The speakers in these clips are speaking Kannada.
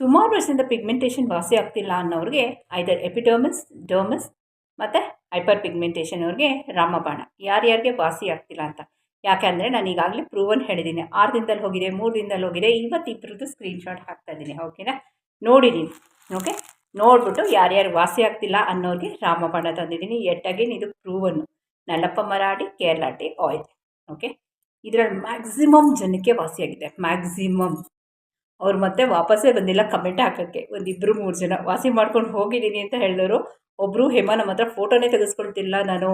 ಸುಮಾರು ವರ್ಷದಿಂದ ಪಿಗ್ಮೆಂಟೇಷನ್ ವಾಸಿ ಆಗ್ತಿಲ್ಲ ಅನ್ನೋರಿಗೆ ಐದರ್ ಎಪಿಡರ್ಮಿಸ್ ಡರ್ಮಿಸ್ ಮತ್ತು ಹೈಪರ್ ಪಿಗ್ಮೆಂಟೇಷನ್ ಅವ್ರಿಗೆ ರಾಮಬಾಣ. ಯಾರ್ಯಾರಿಗೆ ವಾಸಿ ಆಗ್ತಿಲ್ಲ ಅಂತ. ಯಾಕೆ ಅಂದರೆ ನಾನು ಈಗಾಗಲೇ ಪ್ರೂವನ್ ಹೇಳಿದ್ದೀನಿ ಆರು ದಿನದಲ್ಲಿ ಹೋಗಿದೆ, ಮೂರು ದಿನದಲ್ಲಿ ಹೋಗಿದೆ ಇವತ್ತು ಇಬ್ಬರದ್ದು ಸ್ಕ್ರೀನ್ಶಾಟ್ ಹಾಕ್ತಾ ಇದ್ದೀನಿ ಓಕೆನಾ ನೋಡಿದ್ದೀನಿ ಓಕೆ ನೋಡಿಬಿಟ್ಟು ಯಾರ್ಯಾರು ವಾಸಿ ಆಗ್ತಿಲ್ಲ ಅನ್ನೋರಿಗೆ ರಾಮಬಾಣ ತಂದಿದ್ದೀನಿ ಎಟ್ ಅಗೇನ್ ಇದು ಪ್ರೂವನ್ನು ನಲ್ಲಪ್ಪ ಮರಾಡಿ ಕೇರಳ ಟೀ ಆಯಿಲ್ ಓಕೆ ಇದರಲ್ಲಿ ಮ್ಯಾಕ್ಸಿಮಮ್ ಜನಕ್ಕೆ ವಾಸಿಯಾಗಿದೆ ಮ್ಯಾಕ್ಸಿಮಮ್ ಅವ್ರು ಮತ್ತೆ ವಾಪಸ್ಸೇ ಬಂದಿಲ್ಲ ಕಮೆಂಟ್ ಹಾಕೋಕ್ಕೆ. ಒಂದಿಬ್ಬರು ಮೂರು ಜನ. ವಾಸಿ ಮಾಡ್ಕೊಂಡು ಹೋಗಿದ್ದೀನಿ ಅಂತ ಹೇಳಿದವರು ಒಬ್ಬರು ಹೇಮ ನಮ್ಮ ಹತ್ರ ಫೋಟೋನೇ ತೆಗೆಸ್ಕೊಳ್ತಿಲ್ಲ ನಾನು.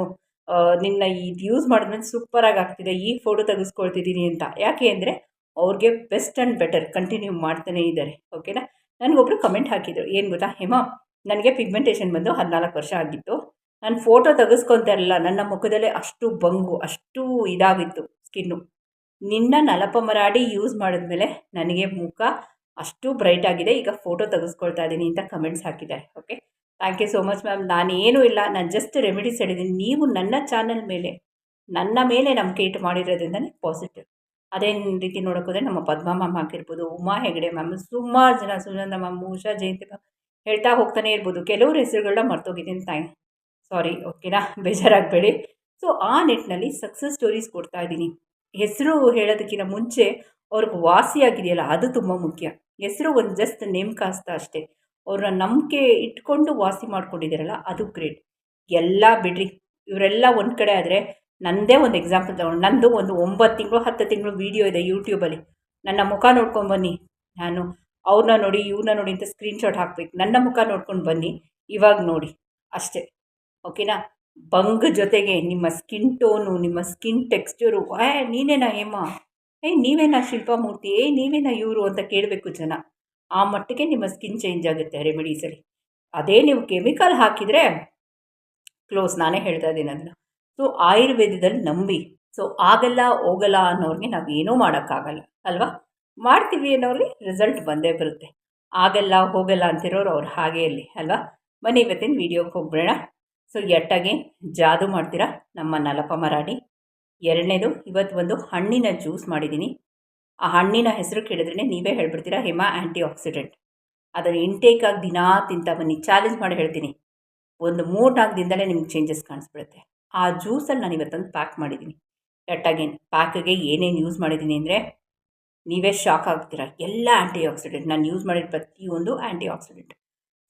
ನಿನ್ನ ಇದು ಯೂಸ್ ಮಾಡಿದ್ಮೇಲೆ ಸೂಪರಾಗಿ ಆಗ್ತಿದೆ ಈಗ ಫೋಟೋ ತೆಗೆಸ್ಕೊಳ್ತಿದ್ದೀನಿ ಅಂತ. ಯಾಕೆ ಅಂದರೆ ಅವ್ರಿಗೆ ಬೆಸ್ಟ್ ಆ್ಯಂಡ್ ಬೆಟರ್ ಕಂಟಿನ್ಯೂ ಮಾಡ್ತಾನೇ ಇದ್ದಾರೆ ಓಕೆನಾ ನನಗೊಬ್ರು ಕಮೆಂಟ್ ಹಾಕಿದರು. ಏನು ಗೊತ್ತಾ? ಹೇಮ, ನನಗೆ ಪಿಗ್ಮೆಂಟೇಷನ್ ಬಂದು ಹದಿನಾಲ್ಕು ವರ್ಷ ಆಗಿತ್ತು. ನಾನು ಫೋಟೋ ತೆಗೆಸ್ಕೊತಾ ಇರಲಿಲ್ಲ. ನನ್ನ ಮುಖದಲ್ಲೇ ಅಷ್ಟು ಬಂಗು, ಅಷ್ಟು ಇದಾಗಿತ್ತು ಸ್ಕಿನ್ನು ನಿನ್ನ ನಲಪ ಮರಾಡಿ ಯೂಸ್ ಮಾಡಿದ್ಮೇಲೆ ನನಗೆ ಮುಖ ಅಷ್ಟು ಬ್ರೈಟ್ ಆಗಿದೆ. ಈಗ ಫೋಟೋ ತೆಗೆಸ್ಕೊಳ್ತಾ ಇದ್ದೀನಿ ಅಂತ ಕಮೆಂಟ್ಸ್ ಹಾಕಿದ್ದಾರೆ. Okay thank you so much ma'am ನಾನೇನು ಇಲ್ಲ. ನಾನು ಜಸ್ಟ್ ರೆಮಿಡೀಸ್ ಹೇಳಿದ್ದೀನಿ. ನೀವು ನನ್ನ ಚಾನಲ್ ಮೇಲೆ, ನನ್ನ ಮೇಲೆ ನಂಬಿಕೆ ಇಟ್ಟು ಮಾಡಿರೋದ್ರಿಂದನೇ ಪಾಸಿಟಿವ್ ಅದೇ ರೀತಿ ನೋಡೋಕ್ಕೋದ್ರೆ ನಮ್ಮ ಪದ್ಮಾ ಮ್ಯಾಮ್ ಆಗಿರ್ಬೋದು ಉಮಾ ಹೆಗಡೆ ಮ್ಯಾಮ್ ಸುಮಾರು ಜನ, ಸುನಂದ ಮ್ಯಾಮ್ ಉಷಾ ಜಯಂತಿ ಮ್ಯಾಮ್ ಹೇಳ್ತಾ ಹೋಗ್ತಾನೆ ಇರ್ಬೋದು. ಕೆಲವರು ಹೆಸರುಗಳನ್ನ ಮರ್ತೋಗಿದ್ದೀನಿ ಥ್ಯಾಂಕ್ ಸಾರಿ ಓಕೆನಾ ಬೇಜಾರಾಗಬೇಡಿ. ಸೊ ಆ ನಿಟ್ಟಿನಲ್ಲಿ ಸಕ್ಸಸ್ ಸ್ಟೋರೀಸ್ ಕೊಡ್ತಾ ಇದ್ದೀನಿ. ಹೆಸರು ಹೇಳೋದಕ್ಕಿಂತ ಮುಂಚೆ ಅವ್ರಿಗೆ ವಾಸಿಯಾಗಿದೆಯಲ್ಲ, ಅದು ತುಂಬ ಮುಖ್ಯ. ಹೆಸರು ಒಂದು ಜಸ್ಟ್ ನೇಮ್ ಕಾಸ್ತ ಅಷ್ಟೇ. ಅವ್ರನ್ನ ನಂಬಿಕೆ ಇಟ್ಕೊಂಡು ವಾಸಿ ಮಾಡ್ಕೊಂಡಿದ್ದೀರಲ್ಲ ಅದು ಗ್ರೇಟ್ ಎಲ್ಲ ಬಿಡ್ರಿ. ಇವರೆಲ್ಲ ಒಂದು ಕಡೆ ಆದರೆ ನನ್ನದೇ ಒಂದು ಎಕ್ಸಾಂಪಲ್ ತಗೊಂಡು, ನಂದು ಒಂದು ಒಂಬತ್ತು ತಿಂಗಳು, ಹತ್ತು ತಿಂಗಳು ವೀಡಿಯೋ ಇದೆ ಯೂಟ್ಯೂಬಲ್ಲಿ ನನ್ನ ಮುಖ ನೋಡ್ಕೊಂಡು ಬನ್ನಿ. ನಾನು ಅವ್ರನ್ನ ನೋಡಿ ಇವ್ರನ್ನ ನೋಡಿ ಅಂತ ಸ್ಕ್ರೀನ್ಶಾಟ್ ಹಾಕ್ಬೇಕು. ನನ್ನ ಮುಖ ನೋಡ್ಕೊಂಡು ಬನ್ನಿ. ಇವಾಗ ನೋಡಿ. ಅಷ್ಟೇ. ಓಕೆನಾ ಬಂಗ್ ಜೊತೆಗೆ ನಿಮ್ಮ ಸ್ಕಿನ್ ಟೋನು ನಿಮ್ಮ ಸ್ಕಿನ್ ಟೆಕ್ಸ್ಚರು ಏ ನೀನೇನಾ ಹೇಮ? ಏ ನೀವೇನಾ ಶಿಲ್ಪಮೂರ್ತಿ, ಏ ನೀವೇನಾ ಇವರು ಅಂತ ಕೇಳಬೇಕು ಜನ. ಆ ಮಟ್ಟಿಗೆ ನಿಮ್ಮ ಸ್ಕಿನ್ ಚೇಂಜ್ ಆಗುತ್ತೆ. ರೆಮಿಡೀಸಲ್ಲಿ ಅದೇ ನೀವು ಕೆಮಿಕಲ್ ಹಾಕಿದರೆ ಕ್ಲೋಸ್ ನಾನೇ ಹೇಳ್ತಾ ಇದ್ದೀನಿ ಅದನ್ನು. ಸೊ ಆಯುರ್ವೇದದಲ್ಲಿ ನಂಬಿ. ಸೊ ಆಗಲ್ಲ, ಹೋಗಲ್ಲ ಅನ್ನೋರಿಗೆ ನಾವು ಏನೂ ಮಾಡೋಕ್ಕಾಗಲ್ಲ. ಅಲ್ವಾ? ಮಾಡ್ತೀವಿ ಅನ್ನೋರಿಗೆ ರಿಸಲ್ಟ್ ಬಂದೇ ಬರುತ್ತೆ. ಆಗಲ್ಲ, ಹೋಗಲ್ಲ ಅಂತಿರೋರು ಅವ್ರು ಹಾಗೆ ಇರಲಿ. ಅಲ್ವಾ? ಬನ್ನಿ, ಇವತ್ತಿನ ವೀಡಿಯೋಗೆ ಹೋಗ್ಬೇಡ ಸೊ ಎಟ್ಟಾಗೆ ಜಾದು ಮಾಡ್ತೀರಾ? ನಮ್ಮ ನಲಪ ಮರಾಡಿ ಎರಡನೇದು, ಇವತ್ತು ಒಂದು ಹಣ್ಣಿನ ಜ್ಯೂಸ್ ಮಾಡಿದ್ದೀನಿ. ಆ ಹಣ್ಣಿನ ಹೆಸರು ಕೇಳಿದ್ರೆ ನೀವೇ ಹೇಳ್ಬಿಡ್ತೀರಾ? ಹಿಮಾ ಆ್ಯಂಟಿ ಆಕ್ಸಿಡೆಂಟ್ ಅದನ್ನು ಇಂಟೇಕಾಗಿ ದಿನಾ ತಿಂತ ಬನ್ನಿ. ಚಾಲೆಂಜ್ ಮಾಡಿ ಹೇಳ್ತೀನಿ. ಒಂದು ಮೂರು ನಾಲ್ಕು ದಿನದಲ್ಲೇ ನಿಮ್ಗೆ ಚೇಂಜಸ್ ಕಾಣಿಸ್ಬಿಡುತ್ತೆ. ಆ ಜ್ಯೂಸಲ್ಲಿ ನಾನು ಇವತ್ತೊಂದು ಪ್ಯಾಕ್ ಮಾಡಿದ್ದೀನಿ. ಎಟ್ಟಾಗೇನು ಪ್ಯಾಕಿಗೆ ಏನೇನು ಯೂಸ್ ಮಾಡಿದ್ದೀನಿ ಅಂದರೆ, ನೀವೇ ಶಾಕ್ ಆಗ್ತೀರಾ ಎಲ್ಲ ಆ್ಯಂಟಿ ಆಕ್ಸಿಡೆಂಟ್ ನಾನು ಯೂಸ್ ಮಾಡಿದ ಪ್ರತಿಯೊಂದು ಆ್ಯಂಟಿ ಆಕ್ಸಿಡೆಂಟ್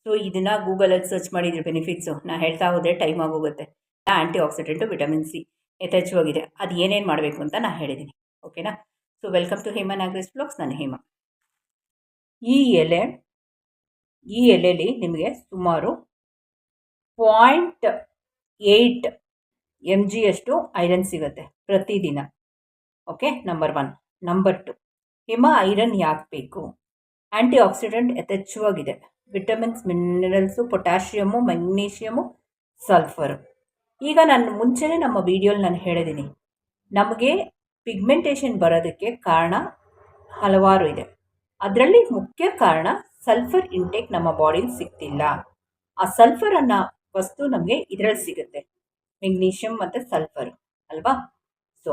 ಸೊ ಇದನ್ನು ಗೂಗಲಲ್ಲಿ ಸರ್ಚ್ ಮಾಡಿದ್ರೆ ಬೆನಿಫಿಟ್ಸು ನಾನು ಹೇಳ್ತಾ ಹೋದರೆ ಟೈಮ್ ಆಗೋಗುತ್ತೆ. ಆ್ಯಂಟಿ ಆಕ್ಸಿಡೆಂಟು ವಿಟಮಿನ್ ಸಿ ಯಥೇಚ್ಛವಾಗಿದೆ. ಅದು ಏನೇನು ಮಾಡಬೇಕು ಅಂತ ನಾನು ಹೇಳಿದ್ದೀನಿ ಓಕೆನಾ so welcome to Hema Nagaresh blogs ನಾನು ಹೇಮ. ಈ ಎಲೆ, ಈ ಎಲೆಯಲ್ಲಿ ನಿಮಗೆ ಸುಮಾರು ಪಾಯಿಂಟ್ ಏಯ್ಟ್ ಎಂ ಜಿಯಷ್ಟು ಐರನ್ ಸಿಗುತ್ತೆ ಪ್ರತಿದಿನ. Okay number one number two ಹಿಮ ಐರನ್ ಯಾಕೆ ಬೇಕು? Antioxidant ಯಥೇಚ್ಛವಾಗಿದೆ. Vitamins, minerals, potassium, magnesium, sulphur. ಈಗ ನಾನು ಮುಂಚೆನೇ ನಮ್ಮ ವಿಡಿಯೋಲಿ ನಾನು ಹೇಳಿದ್ದೀನಿ. ನಮಗೆ ಪಿಗ್ಮೆಂಟೇಷನ್ ಬರೋದಕ್ಕೆ ಕಾರಣ ಹಲವಾರು ಇದೆ. ಅದರಲ್ಲಿ ಮುಖ್ಯ ಕಾರಣ ಸಲ್ಫರ್ ಇಂಟೇಕ್ ನಮ್ಮ ಬಾಡಿಲಿ ಸಿಗ್ತಿಲ್ಲ. ಆ ಸಲ್ಫರ್ ಅನ್ನೋ ವಸ್ತು ನಮಗೆ ಇದರಲ್ಲಿ ಸಿಗುತ್ತೆ. ಮೆಗ್ನೀಷಿಯಮ್ ಮತ್ತು ಸಲ್ಫರ್ ಅಲ್ವಾ? ಸೊ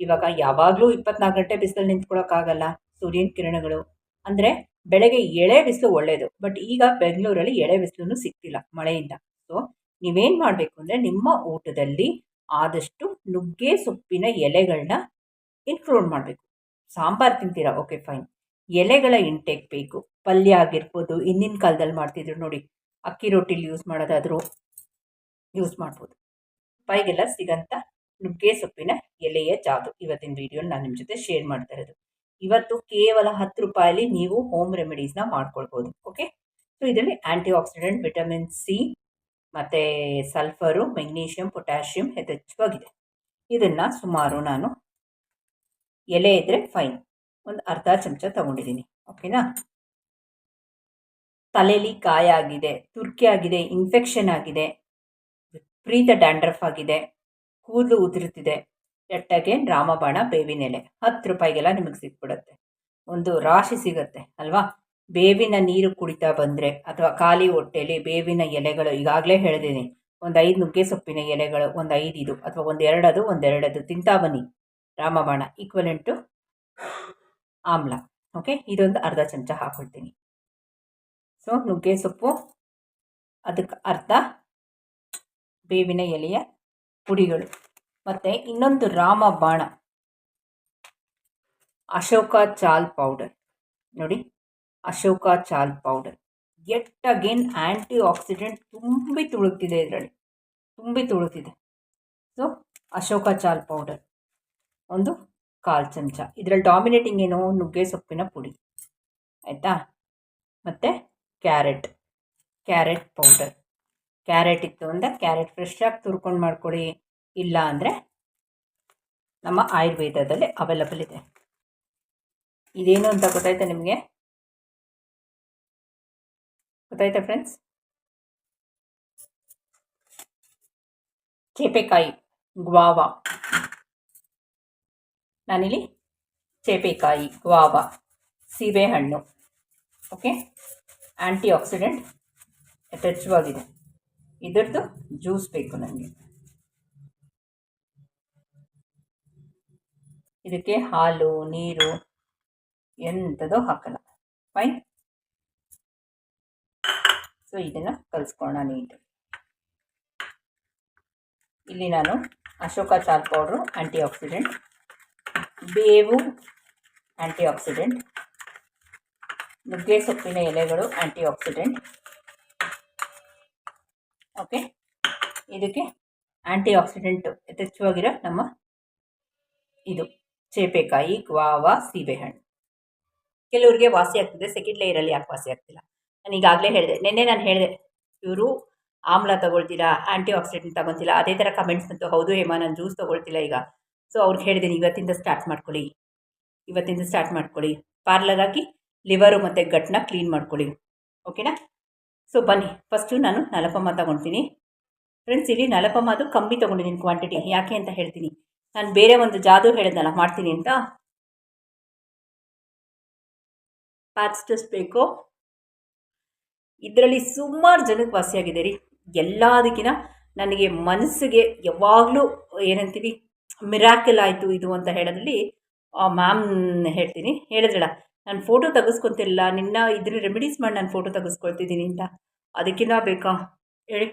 ಇವಾಗ ಯಾವಾಗಲೂ ಇಪ್ಪತ್ನಾಲ್ಕು ಗಂಟೆ ಬಿಸಿಲಲ್ಲಿ ನಿಂತ್ಕೊಳ್ಳೋಕ್ಕಾಗಲ್ಲ ಸೂರ್ಯನ ಕಿರಣಗಳು ಅಂದರೆ ಬೆಳಗ್ಗೆ ಎಳೆ ಬಿಸಿಲು ಒಳ್ಳೆಯದು ಬಟ್ ಈಗ ಬೆಂಗಳೂರಲ್ಲಿ ಎಳೆ ಬಿಸಿಲು ಸಿಗ್ತಿಲ್ಲ ಮಳೆಯಿಂದ. ಸೊ ನೀವೇನು ಮಾಡಬೇಕು ಅಂದರೆ ನಿಮ್ಮ ಊಟದಲ್ಲಿ ಆದಷ್ಟು ನುಗ್ಗೆ ಸೊಪ್ಪಿನ ಎಲೆಗಳನ್ನ ಇನ್ಕ್ಲೂಡ್ ಮಾಡಬೇಕು. ಸಾಂಬಾರು ತಿಂತೀರಾ? ಓಕೆ ಫೈನ್ ಎಲೆಗಳ ಇಂಟೇಕ್ ಬೇಕು. ಪಲ್ಯ ಆಗಿರ್ಬೋದು, ಹಿಂದಿನ ಕಾಲದಲ್ಲಿ ಮಾಡ್ತಿದ್ರು ನೋಡಿ. ಅಕ್ಕಿ ರೊಟ್ಟಿಲಿ ಯೂಸ್ ಮಾಡೋದಾದರೂ ಯೂಸ್ ಮಾಡ್ಬೋದು. ಪೈಗೆಲ್ಲ ಸಿಗಂತ ನುಗ್ಗೆ ಸೊಪ್ಪಿನ ಎಲೆಯ ಜಾದು. ಇವತ್ತಿನ ವಿಡಿಯೋ ನಾನು ನಿಮ್ಮ ಜೊತೆ ಶೇರ್ ಮಾಡ್ತಾ ಇರೋದು. ಇವತ್ತು ಕೇವಲ ಹತ್ತು ರೂಪಾಯಲ್ಲಿ ನೀವು ಹೋಮ್ ರೆಮಿಡೀಸ್ನ ಮಾಡ್ಕೊಳ್ಬೋದು ಓಕೆ ಸೊ ಇದರಲ್ಲಿ ಆ್ಯಂಟಿ ಆಕ್ಸಿಡೆಂಟ್ ವಿಟಮಿನ್ ಸಿ ಮತ್ತು ಸಲ್ಫರು ಮೆಗ್ನೀಷಿಯಂ ಪೊಟ್ಯಾಷಿಯಂ ಯಥೇಚ್ಛವಾಗಿದೆ. ಇದನ್ನು ಸುಮಾರು ನಾನು ಎಲೆ ಇದ್ದರೆ ಫೈನ್ ಒಂದು ಅರ್ಧ ಚಮಚ ತಗೊಂಡಿದ್ದೀನಿ ಓಕೆನಾ ತಲೆಯಲ್ಲಿ ಕಾಯ ಆಗಿದೆ, ತುರ್ಕಿ ಆಗಿದೆ ಇನ್ಫೆಕ್ಷನ್ ಆಗಿದೆ, ವಿಪರೀತ ಡ್ಯಾಂಡ್ರಫ್ ಆಗಿದೆ, ಕೂದಲು ಉದುರುತ್ತಿದೆ. ಎಟ್ಟಗೆ ರಾಮಬಾಣ ಬೇವಿನ ಎಲೆ ಹತ್ತು ರೂಪಾಯಿಗೆಲ್ಲ ನಿಮಗೆ ಸಿಕ್ಬಿಡುತ್ತೆ. ಒಂದು ರಾಶಿ ಸಿಗುತ್ತೆ, ಅಲ್ವಾ? ಬೇವಿನ ನೀರು ಕುಡಿತಾ ಬಂದರೆ ಅಥವಾ ಖಾಲಿ ಹೊಟ್ಟೆಯಲ್ಲಿ ಬೇವಿನ ಎಲೆಗಳು, ಈಗಾಗಲೇ ಹೇಳಿದ್ದೀನಿ ಒಂದು ಐದು ನುಗ್ಗೆ ಸೊಪ್ಪಿನ ಎಲೆಗಳು, ಒಂದು ಐದು ಇದು, ಅಥವಾ ಒಂದು ಎರಡದು ಒಂದೆರಡದು ತಿಂತಾ ಬನ್ನಿ. ರಾಮಬಾಣ ಈಕ್ವಲೆಂಟು ಆಮ್ಲ. ಓಕೆ ಇದೊಂದು ಅರ್ಧ ಚಮಚ ಹಾಕ್ಕೊಳ್ತೀನಿ ಸೊ ನುಗ್ಗೆ ಸೊಪ್ಪು ಅದಕ್ಕೆ ಅರ್ಧ ಬೇವಿನ ಎಲೆಯ ಪುಡಿಗಳು. ಮತ್ತು ಇನ್ನೊಂದು ರಾಮ ಬಾಣ. ಅಶೋಕ ಚಾಲ್ ಪೌಡರ್. ನೋಡಿ, ಅಶೋಕ ಚಾಲ್ ಪೌಡರ್. ಎಟ್ ಅಗೇನ್ ಆ್ಯಂಟಿ ಆಕ್ಸಿಡೆಂಟ್ ತುಂಬಿ ತುಳುಕ್ತಿದೆ ಇದರಲ್ಲಿ. ತುಂಬಿ ತುಳುಕ್ತಿದೆ. ಸೊ ಅಶೋಕ ಚಾಲ್ ಪೌಡರ್. ಒಂದು ಕಾಲು ಚಮಚ. ಇದರಲ್ಲಿ ಡಾಮಿನೇಟಿಂಗ್ ಏನು ನುಗ್ಗೆ ಸೊಪ್ಪಿನ ಪುಡಿ. ಆಯಿತಾ? ಮತ್ತು ಕ್ಯಾರೆಟ್ ಕ್ಯಾರೆಟ್ ಪೌಡರ್ ಕ್ಯಾರೆಟ್ ಇತ್ತು ಅಂದರೆ ಕ್ಯಾರೆಟ್ ಫ್ರೆಶ್ ಆಗಿ ತುರ್ಕೊಂಡು ಮಾಡ್ಕೊಳ್ಳಿ ಇಲ್ಲ ಅಂದರೆ ನಮ್ಮ ಆಯುರ್ವೇದದಲ್ಲಿ ಅವೈಲಬಲ್ ಇದೆ. ಇದೇನು ಅಂತ ಗೊತ್ತಾಯ್ತಾ ನಿಮಗೆ? ಗೊತ್ತಾಯ್ತಾ ಫ್ರೆಂಡ್ಸ್ ಚೇಪೆಕಾಯಿ, ಗ್ವಾವ. ನಾನಿಲ್ಲಿ ಚೇಪೆಕಾಯಿ, ಗ್ವಾವಾ, ಸೀಬೆಹಣ್ಣು ಓಕೆ ಆ್ಯಂಟಿ ಆಕ್ಸಿಡೆಂಟ್ ಯಥೇಚ್ಛವಾಗಿದೆ. ಇದರದ್ದು ಜ್ಯೂಸ್ ಬೇಕು ನನಗೆ. ಇದಕ್ಕೆ ಹಾಲು, ನೀರು ಎಂಥದೋ ಹಾಕಲ್ಲ. ಫೈನ್ ಸೊ ಇದನ್ನು ಕಲಿಸ್ಕೊಳ್ಳೋಣ ನೀಟು. ಇಲ್ಲಿ ನಾನು ಅಶೋಕ ಚಾರ್ ಪೌಡ್ರು ಆ್ಯಂಟಿ ಆಕ್ಸಿಡೆಂಟ್ ಬೇವು ಆ್ಯಂಟಿ ಆಕ್ಸಿಡೆಂಟ್ ನುಗ್ಗೆ ಸೊಪ್ಪಿನ ಎಲೆಗಳು ಆ್ಯಂಟಿ ಆಕ್ಸಿಡೆಂಟ್ ಓಕೆ ಇದಕ್ಕೆ ಆ್ಯಂಟಿ ಆಕ್ಸಿಡೆಂಟ್ ಯಥೇಚ್ಛವಾಗಿರೋ ನಮ್ಮ ಇದು. ಚೇಪೆಕಾಯಿ ಗ್ವಾವ ಸೀಬೆಹಣ್ಣು ಕೆಲವ್ರಿಗೆ ವಾಸಿ ಆಗ್ತಿದೆ ಸೆಕೆಂಡ್ ಲೇಯರಲ್ಲಿ ಯಾಕೆ ವಾಸಿ ಆಗ್ತಿಲ್ಲ? ನಾನು ಈಗಾಗಲೇ ಹೇಳಿದೆ, ನಿನ್ನೆ ನಾನು ಹೇಳಿದೆ, ಇವರು ಆಮ್ಲ ತಗೊಳ್ತಿಲ್ಲ ಆ್ಯಂಟಿ ಆಕ್ಸಿಡೆಂಟ್ ತಗೊಳ್ತಿಲ್ಲ ಅದೇ ಥರ ಕಮೆಂಟ್ಸ್ ಬಂತು, ಹೌದು ಹೇಮಾ, ನಾನು ಜ್ಯೂಸ್ ತಗೊಳ್ತಿಲ್ಲ ಈಗ. ಸೊ ಅವ್ರಿಗೆ ಹೇಳಿದ್ದೀನಿ ಇವತ್ತಿಂದ ಸ್ಟಾರ್ಟ್ ಮಾಡ್ಕೊಳ್ಳಿ, ಇವತ್ತಿಂದ ಸ್ಟಾರ್ಟ್ ಮಾಡ್ಕೊಳ್ಳಿ. ಪಾರ್ಲರ್ ಹಾಕಿ ಲಿವರು ಮತ್ತು ಗಟ್ನ ಕ್ಲೀನ್ ಮಾಡ್ಕೊಳ್ಳಿ. ಓಕೆನಾ ಸೊ ಬನ್ನಿ ಫಸ್ಟು ನಾನು ನಲಪಮ್ಮ ತಗೊಳ್ತೀನಿ ಫ್ರೆಂಡ್ಸ್ ಇಲ್ಲಿ ನಲಪಮ್ಮ ಅದು ಕಮ್ಮಿ ತೊಗೊಂಡಿದ್ದೀನಿ ಕ್ವಾಂಟಿಟಿ ಯಾಕೆ ಅಂತ ಹೇಳ್ತೀನಿ. ನಾನು ಬೇರೆ ಒಂದು ಜಾದು ಹೇಳಿದ್ನಲ್ಲ, ಮಾಡ್ತೀನಿ ಅಂತ. ಪ್ಯಾಚ್ಟಸ್ ಬೇಕು ಇದರಲ್ಲಿ ಸುಮಾರು ಜನಕ್ಕೆ ವಾಸಿಯಾಗಿದೆ ರೀ. ಎಲ್ಲದಕ್ಕಿಂತ ನನಗೆ ಮನಸ್ಸಿಗೆ ಯಾವಾಗಲೂ ಏನಂತೀವಿ ಮಿರಾಕಲ್ ಆಯಿತು ಇದು ಅಂತ ಹೇಳೋದ್ರಲ್ಲಿ ಮ್ಯಾಮ್ ಹೇಳ್ತೀನಿ. ಹೇಳಿದ್ರಲ್ಲ, ನಾನು ಫೋಟೋ ತೆಗೆಸ್ಕೊತಿರಲ್ಲ ನಿನ್ನ ಇದ್ರ ರೆಮಿಡೀಸ್ ಮಾಡಿ ನಾನು ಫೋಟೋ ತೆಗೆಸ್ಕೊಳ್ತಿದ್ದೀನಿ ಅಂತ. ಅದಕ್ಕಿನ್ನ ಬೇಕಾ? ಹೇಳಿ.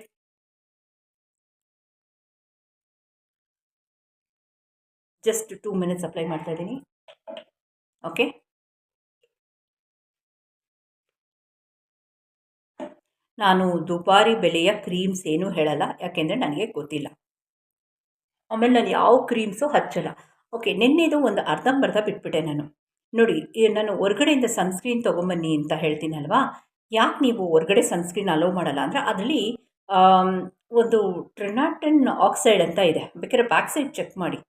ಜಸ್ಟ್ ಟೂ ಮಿನಿಟ್ಸ್ ಅಪ್ಲೈ ಮಾಡ್ತಾ ಇದ್ದೀನಿ. ಓಕೆ ನಾನು ದುಬಾರಿ ಬೆಲೆಯ ಕ್ರೀಮ್ಸ್ ಏನೂ ಹೇಳಲ್ಲ, ಯಾಕೆಂದರೆ ನನಗೆ ಗೊತ್ತಿಲ್ಲ. ಆಮೇಲೆ ನಾನು ಯಾವ ಕ್ರೀಮ್ಸು ಹಚ್ಚಲ್ಲ. ಓಕೆ ನಿನ್ನೆದು ಒಂದು ಅರ್ಧಂಬರ್ಧ ಬಿಟ್ಬಿಟ್ಟೆ ನಾನು. ನೋಡಿ ನಾನು ಹೊರ್ಗಡೆಯಿಂದ ಸನ್ಸ್ಕ್ರೀನ್ ತೊಗೊಂಬನ್ನಿ ಅಂತ ಹೇಳ್ತೀನಲ್ವಾ? ಯಾಕೆ ನೀವು ಹೊರ್ಗಡೆ ಸನ್ಸ್ಕ್ರೀನ್ ಅಲೋ ಮಾಡಲ್ಲ? ಅಂದರೆ ಅದರಲ್ಲಿ ಒಂದು ಟ್ರಿನಾಟನ್ ಆಕ್ಸೈಡ್ ಅಂತ ಇದೆ. ಬೇಕಾದ್ರೆ ಬ್ಯಾಕ್ ಸೈಡ್ ಚೆಕ್ ಮಾಡಿ.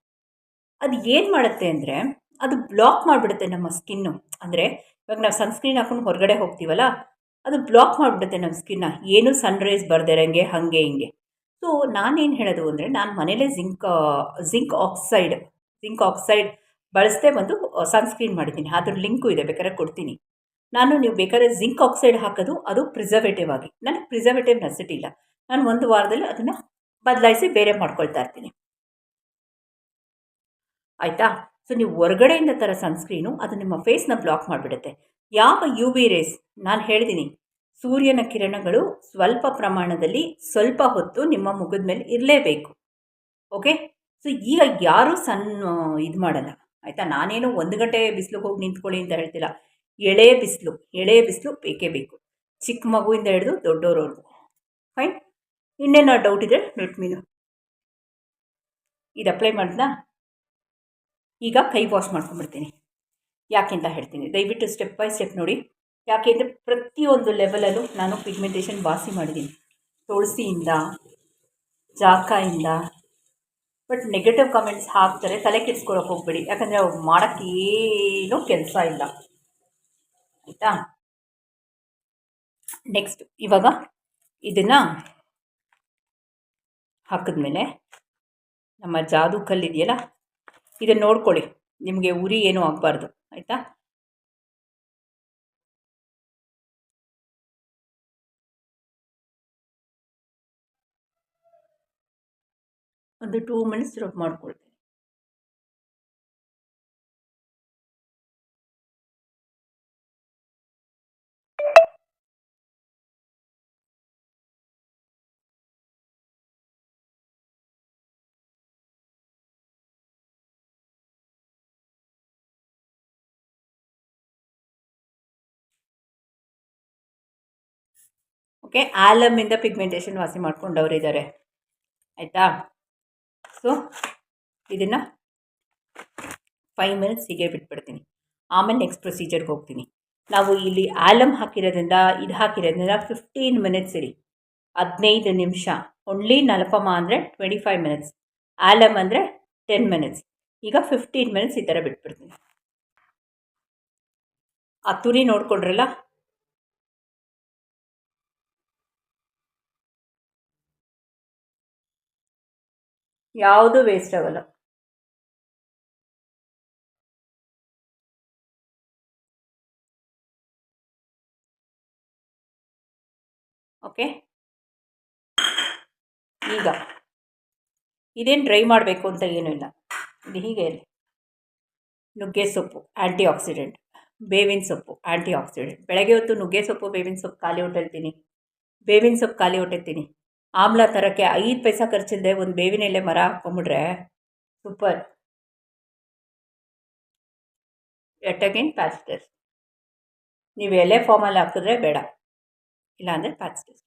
ಅದು ಏನು ಮಾಡುತ್ತೆ ಅಂದರೆ, ಅದು ಬ್ಲಾಕ್ ಮಾಡಿಬಿಡುತ್ತೆ ನಮ್ಮ ಸ್ಕಿನ್ನು ಅಂದರೆ, ಇವಾಗ ನಾವು ಸನ್ಸ್ಕ್ರೀನ್ ಹಾಕೊಂಡು ಹೊರಗಡೆ ಹೋಗ್ತೀವಲ್ಲ, ಅದು ಬ್ಲಾಕ್ ಮಾಡಿಬಿಡುತ್ತೆ ನಮ್ಮ ಸ್ಕಿನ್ನ ಏನು ಸನ್ರೈಸ್ ಬರ್ದಿರಂಗೆ, ಹಾಗೆ ಹಿಂಗೆ. ಸೊ ನಾನೇನು ಹೇಳೋದು ಅಂದರೆ, ನಾನು ಮನೇಲೇ zinc zinc oxide zinc oxide ಬಳಸದೆ ಬಂದು ಸನ್ಸ್ಕ್ರೀನ್ ಮಾಡಿದ್ದೀನಿ. ಅದ್ರ ಲಿಂಕು ಇದೆ, ಬೇಕಾದ್ರೆ ಕೊಡ್ತೀನಿ. ನಾನು ನೀವು ಬೇಕಾದ್ರೆ ಜಿಂಕ್ ಆಕ್ಸೈಡ್ ಹಾಕೋದು, ಅದು ಪ್ರಿಸರ್ವೇಟಿವ್ ಆಗಿ. ನನಗೆ ಪ್ರಿಸರ್ವೇಟಿವ್ ನೆಸಿಟಿ ಇಲ್ಲ. ನಾನು ಒಂದು ವಾರದಲ್ಲಿ ಅದನ್ನು ಬದಲಾಯಿಸಿ ಬೇರೆ ಮಾಡ್ಕೊಳ್ತಾ ಇರ್ತೀನಿ. ಆಯಿತಾ? ಸೊ ನೀವು ಹೊರಗಡೆಯಿಂದ ಥರ ಸನ್ಸ್ಕ್ರೀನು ಅದು ನಿಮ್ಮ ಫೇಸ್ನ ಬ್ಲಾಕ್ ಮಾಡಿಬಿಡುತ್ತೆ. ಯಾವ ಯು ವಿ ರೇಸ್ ನಾನು ಹೇಳಿದ್ದೀನಿ ಸೂರ್ಯನ ಕಿರಣಗಳು ಸ್ವಲ್ಪ ಪ್ರಮಾಣದಲ್ಲಿ ಸ್ವಲ್ಪ ಹೊತ್ತು ನಿಮ್ಮ ಮುಖದ ಮೇಲೆ ಇರಲೇಬೇಕು. ಓಕೆ ಸೊ ಈಗ ಯಾರೂ ಸನ್ ಇದು ಮಾಡಲ್ಲ. ಆಯಿತಾ? ನಾನೇನು ಒಂದು ಗಂಟೆ ಬಿಸಿಲು ಹೋಗಿ ನಿಂತ್ಕೊಳ್ಳಿ ಅಂತ ಹೇಳ್ತಿಲ್ಲ. ಎಳೆ ಬಿಸಿಲು ಎಳೆ ಬಿಸಿಲು ಬೇಕೇ ಬೇಕು. ಚಿಕ್ಕ ಮಗುವಿಂದ ಹಿಡಿದು ದೊಡ್ಡವರವ್ರಿಗೂ ಫೈನ್ ಇನ್ನೇನು ಡೌಟ್ ಇದೆ ಲೆಟ್ ಮೀನು ಇದು ಅಪ್ಲೈ ಮಾಡಿದ್ನಾ? ಈಗ ಕೈ ವಾಶ್ ಮಾಡ್ಕೊಂಡ್ಬಿಡ್ತೀನಿ. ಯಾಕೆ ಅಂತ ಹೇಳ್ತೀನಿ? ದಯವಿಟ್ಟು ಸ್ಟೆಪ್ ಬೈ ಸ್ಟೆಪ್ ನೋಡಿ. ಯಾಕೆಂದರೆ ಪ್ರತಿಯೊಂದು ಲೆವೆಲಲ್ಲೂ ನಾನು ಪಿಗ್ಮೆಂಟೇಷನ್ ವಾಸಿ ಮಾಡಿದ್ದೀನಿ. ತುಳಸಿಯಿಂದ, ಜಾಕಾಯಿಂದ. ಬಟ್ ನೆಗೆಟಿವ್ ಕಮೆಂಟ್ಸ್ ಹಾಕ್ತಾರೆ, ತಲೆ ಕೆಡಿಸ್ಕೊಳಕ್ಕೆ ಹೋಗ್ಬೇಡಿ. ಯಾಕಂದರೆ ಅವ್ರು ಮಾಡೋಕ್ಕೇನೂ ಕೆಲಸ ಇಲ್ಲ. ಆಯಿತಾ? ನೆಕ್ಸ್ಟ್ ಇವಾಗ ಇದನ್ನು ಹಾಕಿದ್ಮೇಲೆ ನಮ್ಮ ಜಾದು ಕಲ್ಲಿದೆಯಲ್ಲ ಇದನ್ನು ನೋಡ್ಕೊಳ್ಳಿ. ನಿಮಗೆ ಉರಿ ಏನೂ ಆಗಬಾರ್ದು. ಆಯಿತಾ? ಒಂದು ಟೂ ಮಿನಿಟ್ಸ್ ರಬ್ ಮಾಡ್ಕೊಳ್ತೀನಿ. ಓಕೆ ಆಲಮಿಂದ ಪಿಗ್ಮೆಂಟೇಷನ್ ವಾಸಿ ಮಾಡ್ಕೊಂಡವ್ರು ಇದ್ದಾರೆ ಆಯಿತಾ? ಸೊ ಇದನ್ನು ಫೈವ್ ಮಿನಿಟ್ಸ್ ಹೀಗೆ ಬಿಟ್ಬಿಡ್ತೀನಿ. ಆಮೇಲೆ ನೆಕ್ಸ್ಟ್ ಪ್ರೊಸೀಜರ್ಗೆ ಹೋಗ್ತೀನಿ. ನಾವು ಇಲ್ಲಿ ಆಲಮ್ ಹಾಕಿರೋದ್ರಿಂದ, ಇದು ಹಾಕಿರೋದ್ರಿಂದ ಫಿಫ್ಟೀನ್ ಮಿನಿಟ್ಸ್ ಇರಿ. ಹದಿನೈದು ನಿಮಿಷ. ಓನ್ಲಿ ನಲಪಮ ಅಂದರೆ ಟ್ವೆಂಟಿ ಫೈವ್ ಮಿನಿಟ್ಸ್ ಆಲಮ್ ಅಂದರೆ ಟೆನ್ ಮಿನಿಟ್ಸ್ ಈಗ ಫಿಫ್ಟೀನ್ ಮಿನಿಟ್ಸ್ ಈ ಥರ ಬಿಟ್ಬಿಡ್ತೀನಿ. ಆ ತುರಿ ನೋಡ್ಕೊಂಡ್ರಲ್ಲ? ಯಾವುದೂ ವೇಸ್ಟ್ ಆಗೋಲ್ಲ. ಓಕೆ ಈಗ ಇದೇನು ಡ್ರೈ ಮಾಡಬೇಕು ಅಂತ ಏನೂ ಇಲ್ಲ. ಇದು ಹೀಗೆ ನುಗ್ಗೆ ಸೊಪ್ಪು ಆ್ಯಂಟಿ ಆಕ್ಸಿಡೆಂಟ್ ಬೇವಿನ ಸೊಪ್ಪು ಆ್ಯಂಟಿ ಆಕ್ಸಿಡೆಂಟ್ ಬೆಳಗ್ಗೆ ಹೊತ್ತು ನುಗ್ಗೆ ಸೊಪ್ಪು, ಬೇವಿನ ಸೊಪ್ಪು ಖಾಲಿ ಹೊಟ್ಟೆಲ್ತೀನಿ ಬೇವಿನ ಸೊಪ್ಪು ಖಾಲಿ ಹೊಟ್ಟೆತ್ತೀನಿ ಆಮ್ಲ ತರೋಕ್ಕೆ ಐದು ಪೈಸಾ ಖರ್ಚಿಲ್ಲದೆ ಒಂದು ಬೇವಿನ ಎಲೆ ಮರ ಹಾಕ್ಕೊಂಬಿಟ್ರೆ ಸೂಪರ್ ಎಟ್ ಅಗೇನ್ ಪ್ಯಾಚ್ ನೀವು ಎಲೆ ಫಾರ್ಮಲ್ಲಿ ಹಾಕಿದ್ರೆ ಬೇಡ. ಇಲ್ಲಾಂದರೆ ಪ್ಯಾಚ್ ಟೆಸ್ಟ್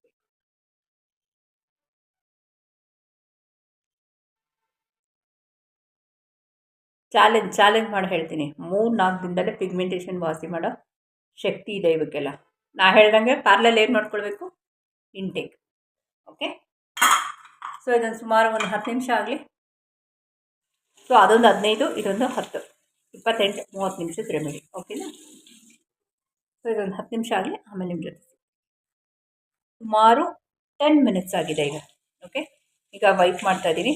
ಚಾಲೆಂಜ್ ಚಾಲೆಂಜ್ ಮಾಡಿ ಹೇಳ್ತೀನಿ. ಮೂರು, ನಾಲ್ಕು ದಿನದಲ್ಲೇ ಪಿಗ್ಮೆಂಟೇಷನ್ ವಾಸಿ ಮಾಡೋ ಶಕ್ತಿ ಇದೆ ಇವಕ್ಕೆಲ್ಲ. ನಾ ಹೇಳ್ದಂಗೆ ಪಾರ್ಲಲ್ಲಿ ಏನು ಮಾಡ್ಕೊಳ್ಬೇಕು? ಇಂಟೇಕ್ ಓಕೆ ಸೊ ಇದೊಂದು ಸುಮಾರು ಒಂದು ಹತ್ತು ನಿಮಿಷ ಆಗಲಿ. ಸೊ ಅದೊಂದು ಹದಿನೈದು, ಇದೊಂದು ಹತ್ತು. ಇಪ್ಪತ್ತೆಂಟು, ಮೂವತ್ತು ನಿಮಿಷದ ರೆಮಿಡಿ ಓಕೆನಾ ಸೊ ಇದೊಂದು ಹತ್ತು ನಿಮಿಷ ಆಗಲಿ, ಆಮೇಲೆ ನಿಮ್ಮ ಜೊತೆ. ಸುಮಾರು ಟೆನ್ ಮಿನಿಟ್ಸ್ ಆಗಿದೆ ಈಗ. ಓಕೆ ಈಗ ವೈಪ್ ಮಾಡ್ತಾ ಇದ್ದೀನಿ.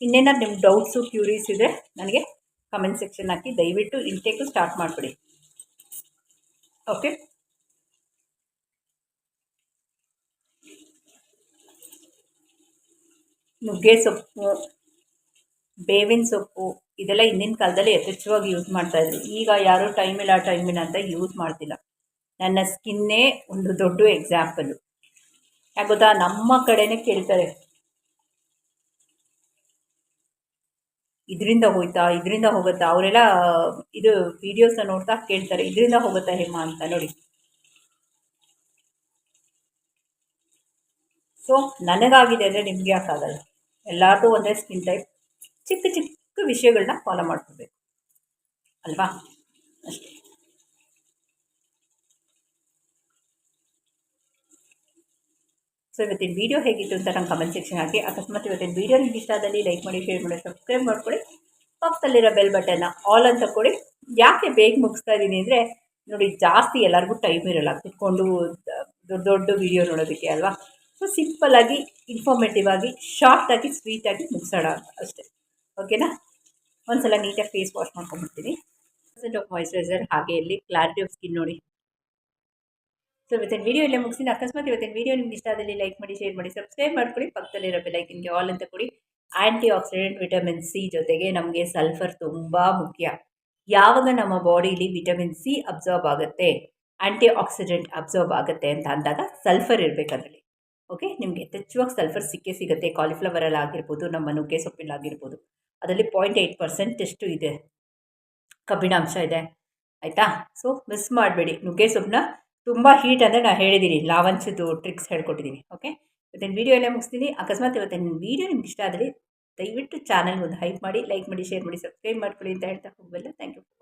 ಇನ್ನೇನಾದ್ರು ನಿಮ್ಮ ಡೌಟ್ಸು ಕ್ಯೂರೀಸ್ ಇದ್ದರೆ ನನಗೆ ಕಮೆಂಟ್ ಸೆಕ್ಷನ್ ಹಾಕಿ, ದಯವಿಟ್ಟು ಇಂಟೇಕು ಸ್ಟಾರ್ಟ್ ಮಾಡಿಬಿಡಿ. ಓಕೆ ನುಗ್ಗೆ ಸೊಪ್ಪು, ಬೇವಿನ ಸೊಪ್ಪು ಇದೆಲ್ಲ ಹಿಂದಿನ ಕಾಲದಲ್ಲಿ ಯಥೇಚ್ಛವಾಗಿ ಯೂಸ್ ಮಾಡ್ತಾಯಿದ್ರು ಈಗ ಯಾರೂ ಟೈಮ್ ಇಲ್ಲ ಟೈಮ್ ಇಲ್ಲ ಅಂತ ಯೂಸ್ ಮಾಡ್ತಿಲ್ಲ. ನನ್ನ ಸ್ಕಿನ್ನೇ ಒಂದು ದೊಡ್ಡ ಎಕ್ಸಾಂಪಲು ಯಾಕೆ ಗೊತ್ತಾ? ನಮ್ಮ ಕಡೆನೇ ಕೇಳ್ತಾರೆ. ಇದರಿಂದ ಹೋಯ್ತಾ, ಇದರಿಂದ ಹೋಗುತ್ತಾ? ಅವರೆಲ್ಲ, ಇದು ವೀಡಿಯೋಸ್ನ ನೋಡ್ತಾ ಕೇಳ್ತಾರೆ. ಇದರಿಂದ ಹೋಗುತ್ತಾ ಹೇಮ ಅಂತ ನೋಡಿ. ಸೊ ನನಗಾಗಿದೆ ಅಂದರೆ ನಿಮಗೆ ಯಾಕಾಗಲ್ಲ? ಎಲ್ಲರದು ಒಂದೇ ಸ್ಕಿನ್ ಟೈಪ್ ಚಿಕ್ಕ ಚಿಕ್ಕ ವಿಷಯಗಳನ್ನ ಫಾಲೋ ಮಾಡ್ಕೋಬೇಕು. ಅಲ್ವಾ? ಅಷ್ಟೇ. ಸೊ ಇವತ್ತಿನ ವೀಡಿಯೋ ಹೇಗಿತ್ತು ಅಂತ ನಂಗೆ ಕಮೆಂಟ್ ಸೆಕ್ಷನ್ ಹಾಕಿ ಅಕಸ್ಮಾತ್ ಇವತ್ತಿನ ವೀಡಿಯೋ ನಿಮ್ಗೆ ಇಷ್ಟ ಆದಲ್ಲಿ ಲೈಕ್ ಮಾಡಿ ಶೇರ್ ಮಾಡಿ ಸಬ್ಸ್ಕ್ರೈಬ್ ಮಾಡ್ಕೊಳ್ಳಿ. ಪಕ್ಕದಲ್ಲಿರೋ ಬೆಲ್ ಬಟನ್ನ ಆಲ್ ಅಂತ ಕೊಡಿ. ಯಾಕೆ ಬೇಗ ಮುಗಿಸ್ತಾ ಇದ್ದೀನಿ ಅಂದರೆ ನೋಡಿ ಜಾಸ್ತಿ ಎಲ್ಲರಿಗೂ ಟೈಮ್ ಇರೋಲ್ಲ ಕುತ್ಕೊಂಡು ದೊಡ್ಡ ದೊಡ್ಡ ವೀಡಿಯೋ ನೋಡೋದಕ್ಕೆ, ಅಲ್ವಾ? ಸೊ ಸಿಂಪಲ್ಲಾಗಿ ಇನ್ಫಾರ್ಮೇಟಿವ್ ಆಗಿ ಶಾರ್ಟಾಗಿ ಸ್ವೀಟಾಗಿ ಮುಗಿಸೋಣ ಅಷ್ಟೇ. ಓಕೆನಾ ಒಂದ್ಸಲ ನೀಟಾಗಿ ಫೇಸ್ ವಾಶ್ ಮಾಡ್ಕೊಂಡ್ಬಿಡ್ತೀನಿ. ಆಫ್ ಮಾಯಿಶ್ಚರೈಸರ್ ಹಾಗೆ ಇಲ್ಲಿ ಕ್ಲಾರಿಟಿ ಆಫ್ ಸ್ಕಿನ್ ನೋಡಿ. ಸೊ ಇವತ್ತಿನ ವೀಡಿಯೋ ಇಲ್ಲೇ ಮುಗಿಸಿ ಅಕಸ್ಮಾತ್ ಇವತ್ತಿನ ವೀಡಿಯೋ ನಿಮ್ಗೆ ಇಷ್ಟ ಆದಲ್ಲಿ ಲೈಕ್ ಮಾಡಿ ಶೇರ್ ಮಾಡಿ ಸಬ್ಸ್ಕ್ರೈಬ್ ಮಾಡ್ಕೊಳ್ಳಿ ಪಕ್ಕದಲ್ಲಿರೋ ಬೆಲೈಕಿನ್ಗೆ ಆಲ್ ಅಂತ ಕೊಡಿ. ಆ್ಯಂಟಿ ಆಕ್ಸಿಡೆಂಟ್ ವಿಟಮಿನ್ ಸಿ ಜೊತೆಗೆ ನಮಗೆ ಸಲ್ಫರ್ ತುಂಬ ಮುಖ್ಯ. ಯಾವಾಗ ನಮ್ಮ ಬಾಡಿಲಿ ವಿಟಮಿನ್ ಸಿ ಅಬ್ಸಾರ್ಬ್ ಆಗುತ್ತೆ ಆ್ಯಂಟಿ ಆಕ್ಸಿಡೆಂಟ್ ಅಬ್ಸಾರ್ಬ್ ಆಗುತ್ತೆ ಅಂತ ಅಂದಾಗ ಸಲ್ಫರ್ ಇರಬೇಕು ಓಕೆ ನಿಮಗೆ ಹೆಚ್ಚುವಾಗಿ ಸಲ್ಫರ್ ಸಿಕ್ಕೇ ಸಿಗುತ್ತೆ ಕಾಲಿಫ್ಲವರಲ್ಲಿ ಆಗಿರ್ಬೋದು, ನಮ್ಮ ನುಗ್ಗೆ ಸೊಪ್ಪಿಲಾಗಿರ್ಬೋದು ಅದರಲ್ಲಿ ಪಾಯಿಂಟ್ ಏಯ್ಟ್ ಪರ್ಸೆಂಟಷ್ಟು ಇದೆ? ಕಬ್ಬಿಣಾಂಶ ಇದೆ. ಆಯಿತಾ? ಸೊ ಮಿಸ್ ಮಾಡಬೇಡಿ. ನುಗ್ಗೆ ಸೊಪ್ಪನ್ನ ತುಂಬ ಹೀಟ್ ಅಂದರೆ ನಾನು ಹೇಳಿದ್ದೀನಿ ಲಾವಂಚದ್ದು ಟ್ರಿಕ್ಸ್ ಹೇಳ್ಕೊಟ್ಟಿದ್ದೀನಿ ಓಕೆ ಇವತ್ತಿನ ವೀಡಿಯೋ ಎಲ್ಲ ಮುಗಿಸ್ತೀನಿ. ಅಕಸ್ಮಾತ್ ಇವತ್ತಿನ ವೀಡಿಯೋ ನಿಮ್ಗೆ ಇಷ್ಟ ಆದರೆ ದಯವಿಟ್ಟು ಚಾನಲ್ ಒಂದು ಹೈಪ್ ಮಾಡಿ ಲೈಕ್ ಮಾಡಿ ಶೇರ್ ಮಾಡಿ ಸಬ್ಸ್ಕ್ರೈಬ್ ಮಾಡ್ಕೊಳ್ಳಿ ಅಂತ ಹೇಳ್ತಾ ಹೋಗಬಲ್ಲ. ಥ್ಯಾಂಕ್